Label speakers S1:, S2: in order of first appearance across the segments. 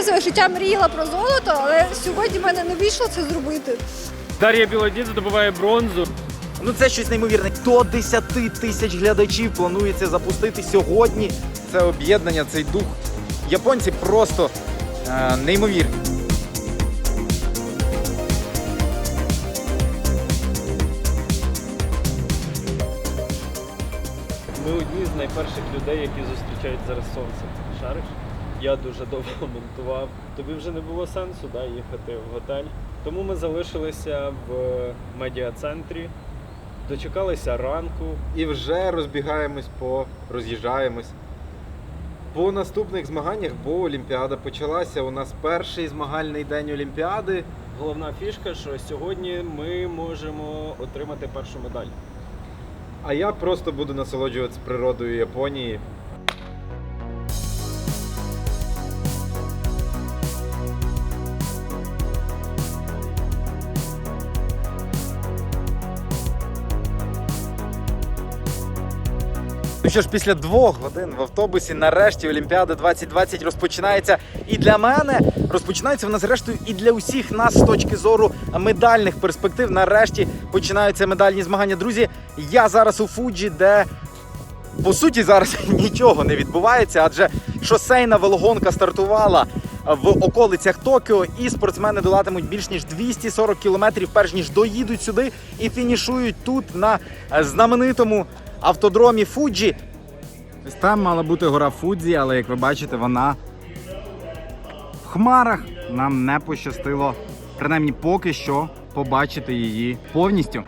S1: все своє життя мріяла про золото, але сьогодні в мене не вийшло це зробити.
S2: Дар'я Білодід здобуває бронзу.
S3: Ну це щось неймовірне. До 10 тисяч глядачів планується запустити сьогодні. Це об'єднання, цей дух. Японці просто е, неймовірні.
S2: Ми одні з найперших людей, які зустрічають зараз сонце. Шариш? Я дуже довго монтував. Тобі вже не було сенсу да, їхати в готель. Тому ми залишилися в медіа-центрі, дочекалися ранку.
S4: і вже розбігаємось по роз'їжджаємось. По наступних змаганнях, бо Олімпіада почалася. У нас перший змагальний день Олімпіади.
S2: Головна фішка, що сьогодні ми можемо отримати першу медаль.
S4: А я просто буду насолоджуватися природою Японії.
S3: Ну що ж, після двох годин в автобусі нарешті Олімпіада 2020 розпочинається. І для мене розпочинається вона зрештою і для усіх нас з точки зору медальних перспектив. Нарешті починаються медальні змагання. Друзі, я зараз у Фуджі, де по суті зараз нічого не відбувається, адже шосейна велогонка стартувала в околицях Токіо, і спортсмени долатимуть більш ніж 240 кілометрів, перш ніж доїдуть сюди і фінішують тут на знаменитому автодромі Фуджі. Ось там мала бути гора Фудзі, але як ви бачите, вона в хмарах. Нам не пощастило, принаймні поки що, побачити її повністю.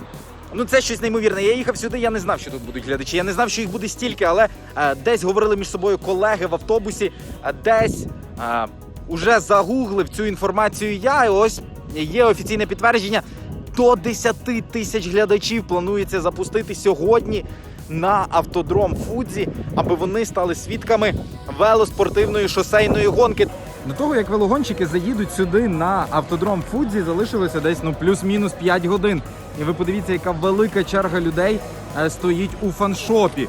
S3: Ну, це щось неймовірне. Я їхав сюди, я не знав, що тут будуть глядачі. Я не знав, що їх буде стільки, але е, десь говорили між собою колеги в автобусі, е, десь е, уже загуглив цю інформацію я. І ось є офіційне підтвердження. До 10 тисяч глядачів планується запустити сьогодні на автодром Фудзі, аби вони стали свідками велоспортивної шосейної гонки. До того, як велогонщики заїдуть сюди на автодром Фудзі, залишилося десь ну плюс-мінус 5 годин. І ви подивіться, яка велика черга людей е, стоїть у фаншопі.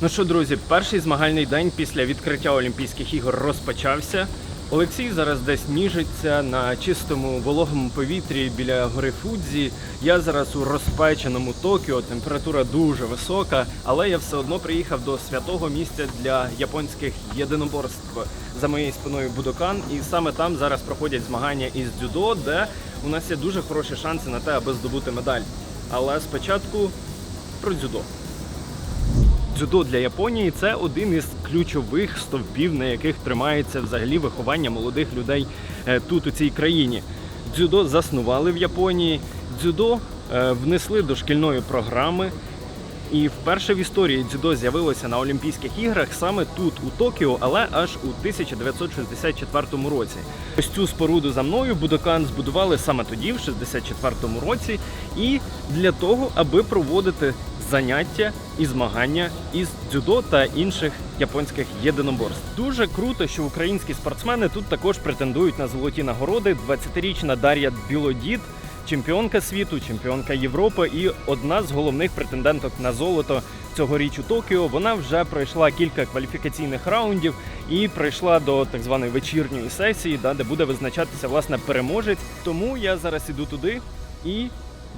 S2: Ну що, друзі, перший змагальний день після відкриття Олімпійських ігор розпочався. Олексій зараз десь ніжиться на чистому вологому повітрі біля гори Фудзі. Я зараз у розпеченому Токіо, температура дуже висока, але я все одно приїхав до святого місця для японських єдиноборств за моєю спиною Будокан. І саме там зараз проходять змагання із дзюдо, де у нас є дуже хороші шанси на те, аби здобути медаль. Але спочатку про дзюдо. Дзюдо для Японії це один із ключових стовпів, на яких тримається взагалі виховання молодих людей е, тут, у цій країні. Дзюдо заснували в Японії, дзюдо е, внесли до шкільної програми. І вперше в історії дзюдо з'явилося на Олімпійських іграх саме тут, у Токіо, але аж у 1964 році. Ось цю споруду за мною Будокан збудували саме тоді, в 64-му році, і для того, аби проводити заняття і змагання із дзюдо та інших японських єдиноборств. Дуже круто, що українські спортсмени тут також претендують на золоті нагороди. 20-річна Дар'я Білодід чемпіонка світу, чемпіонка Європи і одна з головних претенденток на золото цьогоріч у Токіо. Вона вже пройшла кілька кваліфікаційних раундів і прийшла до так званої вечірньої сесії, де буде визначатися власне переможець. Тому я зараз іду туди і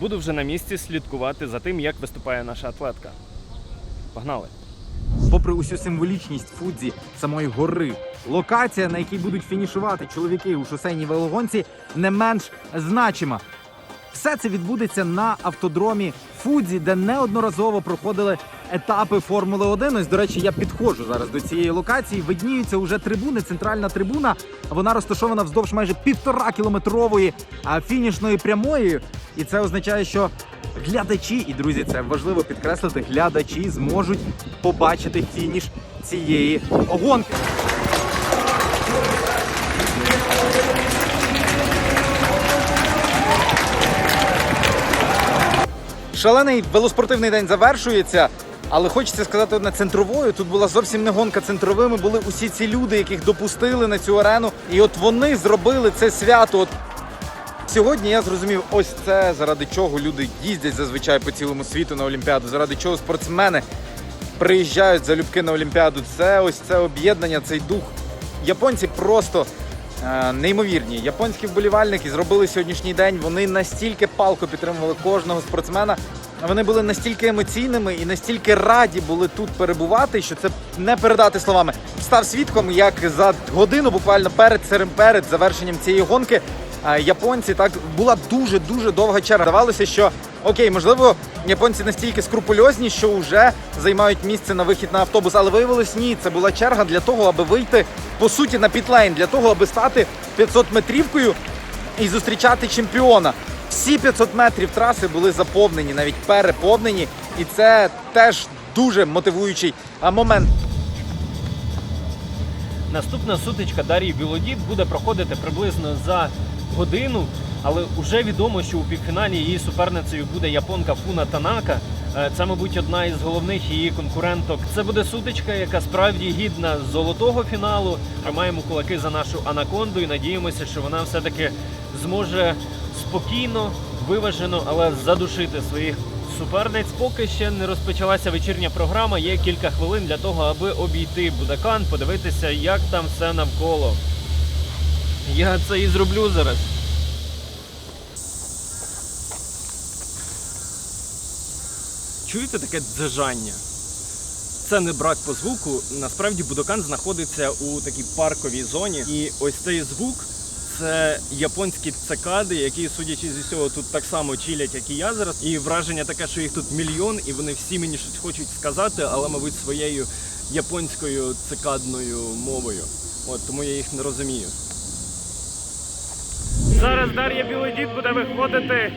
S2: буду вже на місці слідкувати за тим, як виступає наша атлетка. Погнали!
S3: Попри усю символічність Фудзі самої гори, локація, на якій будуть фінішувати чоловіки у шосейній велогонці, не менш значима. Все це відбудеться на автодромі Фудзі, де неодноразово проходили етапи Формули 1. Ось, до речі, я підходжу зараз до цієї локації. Видніються уже трибуни, центральна трибуна. Вона розташована вздовж майже півтора кілометрової фінішної прямої. І це означає, що глядачі, і друзі, це важливо підкреслити, глядачі зможуть побачити фініш цієї гонки. Шалений велоспортивний день завершується. Але хочеться сказати одне центровою. Тут була зовсім не гонка центровими. Були усі ці люди, яких допустили на цю арену. І от вони зробили це свято. От Сьогодні я зрозумів, ось це заради чого люди їздять зазвичай по цілому світу на Олімпіаду, заради чого спортсмени приїжджають залюбки на Олімпіаду. Це ось це об'єднання, цей дух. Японці просто неймовірні. Японські вболівальники зробили сьогоднішній день. Вони настільки палко підтримували кожного спортсмена. Вони були настільки емоційними і настільки раді були тут перебувати, що це не передати словами. Став свідком, як за годину, буквально перед перед завершенням цієї гонки, е, японці так була дуже дуже довга черга. Здавалося, що окей, можливо, японці настільки скрупульозні, що вже займають місце на вихід на автобус, але виявилось ні. Це була черга для того, аби вийти по суті на пітлейн, для того, аби стати 500 метрівкою і зустрічати чемпіона. Всі 500 метрів траси були заповнені, навіть переповнені, і це теж дуже мотивуючий момент.
S2: Наступна сутичка Дар'ї Білодід буде проходити приблизно за годину, але вже відомо, що у півфіналі її суперницею буде японка Фуна Танака. Е, Це, мабуть, одна із головних її конкуренток. Це буде сутичка, яка справді гідна золотого фіналу. Тримаємо кулаки за нашу анаконду і надіємося, що вона все-таки зможе спокійно, виважено, але задушити своїх суперниць. Поки ще не розпочалася вечірня програма. Є кілька хвилин для того, аби обійти Будакан, подивитися, як там все навколо. Я це і зроблю зараз. Чуєте таке дзижання? Це не брак по звуку. Насправді Будокан знаходиться у такій парковій зоні. І ось цей звук це японські цикади, які, судячи зі всього, тут так само чилять, як і я зараз. І враження таке, що їх тут мільйон, і вони всі мені щось хочуть сказати, але, мабуть, своєю японською цикадною мовою. От тому я їх не розумію. Зараз Дар'я Білодід буде виходити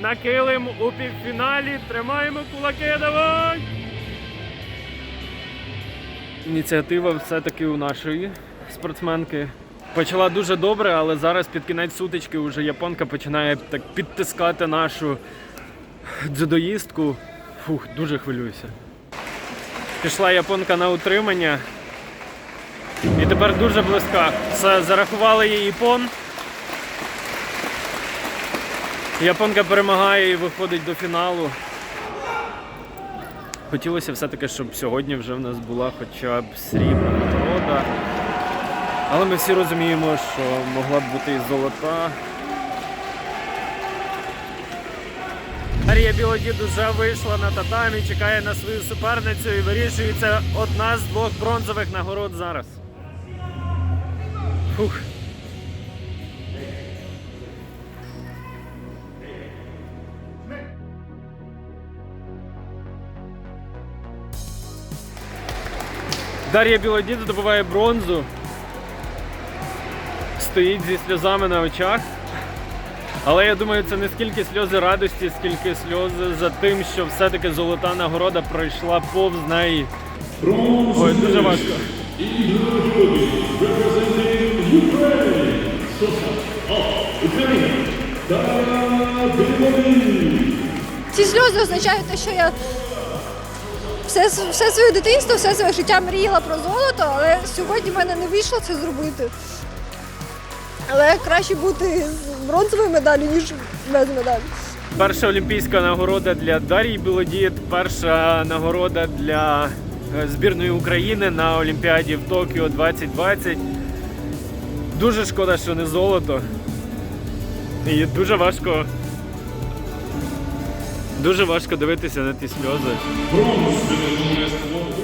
S2: на килим у півфіналі. Тримаємо кулаки, давай! Ініціатива все-таки у нашої спортсменки. Почала дуже добре, але зараз під кінець сутички вже японка починає так підтискати нашу дзюдоїстку. Фух, дуже хвилююся. Пішла японка на утримання. І тепер дуже близька. Все, зарахували її пон. Японка перемагає і виходить до фіналу. Хотілося все-таки, щоб сьогодні вже в нас була хоча б срібна нагорода. Але ми всі розуміємо, що могла б бути і золота. Арія Білодід вже вийшла на татамі, чекає на свою суперницю і вирішується одна з двох бронзових нагород зараз. Фух. Дар'я Білодід здобуває бронзу. Стоїть зі сльозами на очах. Але я думаю, це не скільки сльози радості, скільки сльози за тим, що все-таки золота нагорода пройшла повз неї. Ой, дуже важко.
S1: Ці сльози означають те, що я все, все своє дитинство, все своє життя мріяла про золото, але сьогодні в мене не вийшло це зробити. Але краще бути з бронзовою медаллю, ніж без медалі.
S2: Перша олімпійська нагорода для Дар'ї Білодід, перша нагорода для е, збірної України на Олімпіаді в Токіо 2020. Дуже шкода, що не золото. І дуже важко. Дуже важко дивитися на ті сльози.
S5: Бронз від товариства